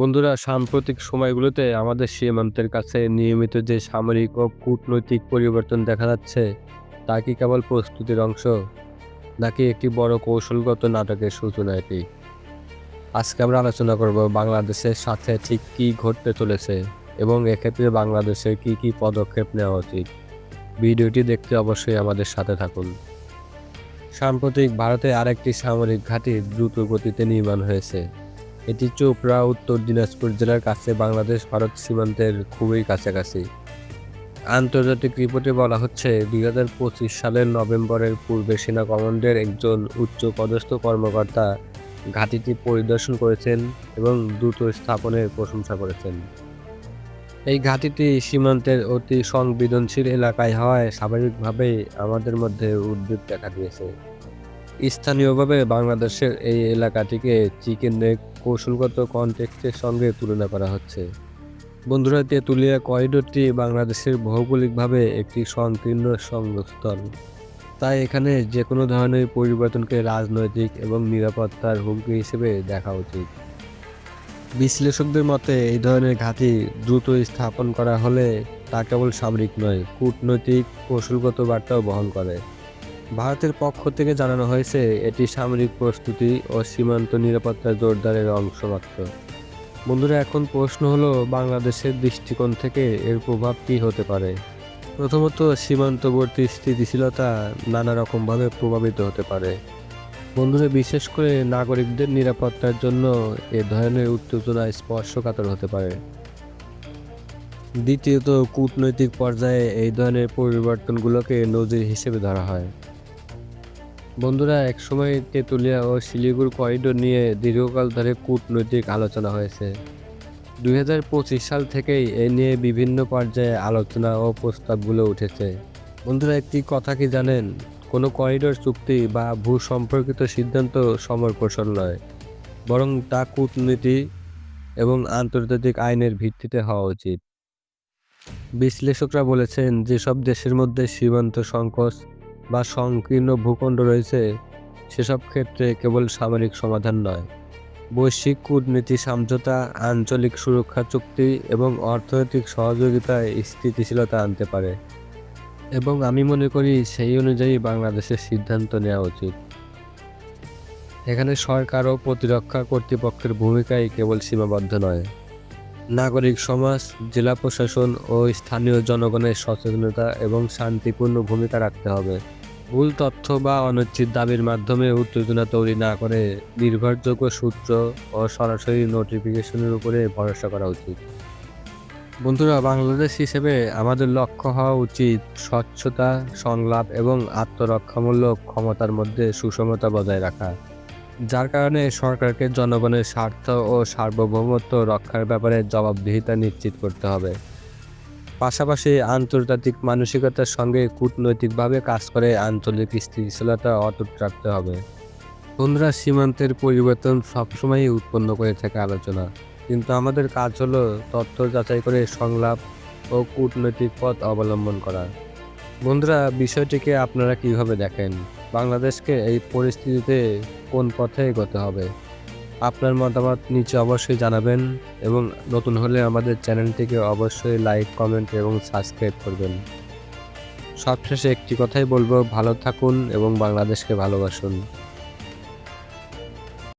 বন্ধুরা, সাম্প্রতিক সময়গুলোতে আমাদের সীমান্তের কাছে নিয়মিত যে সামরিক ও কূটনৈতিক পরিবর্তন দেখা যাচ্ছে, তা কি কেবল প্রস্তুতির অংশ, নাকি একটি বড় কৌশলগত নাটকের সূচনা এটি? আজকে আমরা আলোচনা করব বাংলাদেশের সাথে ঠিক কী ঘটতে চলেছে এবং এক্ষেত্রে বাংলাদেশের কী কী পদক্ষেপ নেওয়া উচিত। ভিডিওটি দেখতে অবশ্যই আমাদের সাথে থাকুন। সাম্প্রতিক ভারতে আরেকটি সামরিক ঘাঁটি দ্রুত গতিতে নির্মাণ হয়েছে। এটি চোপড়া, উত্তর দিনাজপুর জেলার কাছে বাংলাদেশ, ভারত সীমান্তের খুবই কাছাকাছি। আন্তর্জাতিক রিপোর্টে বলা হচ্ছে, দুই হাজার পঁচিশ সালের নভেম্বরের পূর্বে সেনা কমান্ডের একজন উচ্চ পদস্থ কর্মকর্তা ঘাঁটিটি পরিদর্শন করেছেন এবং দ্রুত স্থাপনের প্রশংসা করেছেন। এই ঘাঁটিটি সীমান্তের অতি সংবেদনশীল এলাকায় হওয়ায় স্বাভাবিকভাবেই আমাদের মধ্যে উদ্বেগ দেখা দিয়েছে। স্থানীয়ভাবে বাংলাদেশের এই এলাকাটিকে চিকেন নেক কৌশলগত কনটেক্সটের সঙ্গে তুলনা করা হচ্ছে। বন্ধুরা, তেঁতুলিয়া করিডোরটি বাংলাদেশের ভৌগোলিকভাবে একটি সংকীর্ণ সংযোগস্থল তাই এখানে যে কোনো ধরনের পরিবর্তনকে রাজনৈতিক এবং নিরাপত্তার হুমকি হিসেবে দেখা উচিত। বিশ্লেষকদের মতে, এই ধরনের ঘাঁটি দ্রুত স্থাপন করা হলে তা কেবল সামরিক নয়, কূটনৈতিক কৌশলগত বার্তাও বহন করে। ভারতের পক্ষ থেকে জানানো হয়েছে, এটি সামরিক প্রস্তুতি ও সীমান্ত নিরাপত্তা জোরদারের অংশ মাত্র। বন্ধুরা, এখন প্রশ্ন হলো, বাংলাদেশের দৃষ্টিকোণ থেকে এর প্রভাব কী হতে পারে? প্রথমত, সীমান্তবর্তী স্থিতিশীলতা নানা রকমভাবে প্রভাবিত হতে পারে। বন্ধুরা, বিশেষ করে নাগরিকদের নিরাপত্তার জন্য এ ধরনের উত্তেজনা স্পর্শকাতর হতে পারে। দ্বিতীয়ত, কূটনৈতিক পর্যায়ে এই ধরনের পরিবর্তনগুলোকে নজির হিসেবে ধরা হয়। বন্ধুরা, একসময় তেঁতুলিয়া ও শিলিগুড়ি করিডোর নিয়ে দীর্ঘকাল ধরে কূটনৈতিক আলোচনা হয়েছে। দুই হাজার পঁচিশ সাল থেকেই এ নিয়ে বিভিন্ন পর্যায়ে আলোচনা ও প্রস্তাবগুলো উঠেছে। বন্ধুরা, একটি কথা কি জানেন? কোনো করিডোর চুক্তি বা ভূ সম্পর্কিত সিদ্ধান্ত সমর কৌশল নয়, বরং তা কূটনীতি এবং আন্তর্জাতিক আইনের ভিত্তিতে হওয়া উচিত। বিশ্লেষকরা বলেছেন, যেসব দেশের মধ্যে সীমান্ত সংকোচ বা সংকীর্ণ ভূখণ্ড রয়েছে, সেসব ক্ষেত্রে কেবল সামরিক সমাধান নয়। বৈশ্বিক কূটনীতি সমঝোতা আঞ্চলিক সুরক্ষা চুক্তি এবং অর্থনৈতিক সহযোগিতায় স্থিতিশীলতা আনতে পারে। এবং আমি মনে করি সেই অনুযায়ী বাংলাদেশের সিদ্ধান্ত নেওয়া উচিত। এখানে সরকার ও প্রতিরক্ষা কর্তৃপক্ষের ভূমিকাই কেবল সীমাবদ্ধ নয়। নাগরিক সমাজ, জেলা প্রশাসন ও স্থানীয় জনগণের সচেতনতা এবং শান্তিপূর্ণ ভূমিকা রাখতে হবে। ভুল তথ্য বা অনিশ্চিত দাবির মাধ্যমে উত্তেজনা তৈরি না করে নির্ভরযোগ্য সূত্র ও সরাসরি নোটিফিকেশনের উপরে ভরসা করা উচিত। বন্ধুরা, বাংলাদেশ হিসেবে আমাদের লক্ষ্য হওয়া উচিত স্বচ্ছতা, সংলাপ এবং আত্মরক্ষামূলক ক্ষমতার মধ্যে সুষমতা বজায় রাখা, যার কারণে সরকারকে জনগণের স্বার্থ ও সার্বভৌমত্ব রক্ষার ব্যাপারে জবাবদিহিতা নিশ্চিত করতে হবে। পাশাপাশি আন্তর্জাতিক মানসিকতার সঙ্গে কূটনৈতিকভাবে কাজ করে আঞ্চলিক স্থিতিশীলতা অটুট রাখতে হবে। বন্ধুরা, সীমান্তের পরিবর্তন সবসময়ই উৎপন্ন করে থাকে আলোচনা। কিন্তু আমাদের কাজ হলো তথ্য যাচাই করে সংলাপ ও কূটনৈতিক পথ অবলম্বন করা। বন্ধুরা, বিষয়টিকে আপনারা কীভাবে দেখেন? বাংলাদেশকে এই পরিস্থিতিতে কোন পথে এগোতে হবে? আপনার মতামত নিচে অবশ্যই জানাবেন এবং নতুন হলে আমাদের চ্যানেলটিকে অবশ্যই লাইক, কমেন্ট এবং সাবস্ক্রাইব করবেন। সবশেষে একটি কথাই বলব, ভালো থাকুন এবং বাংলাদেশকে ভালোবাসুন।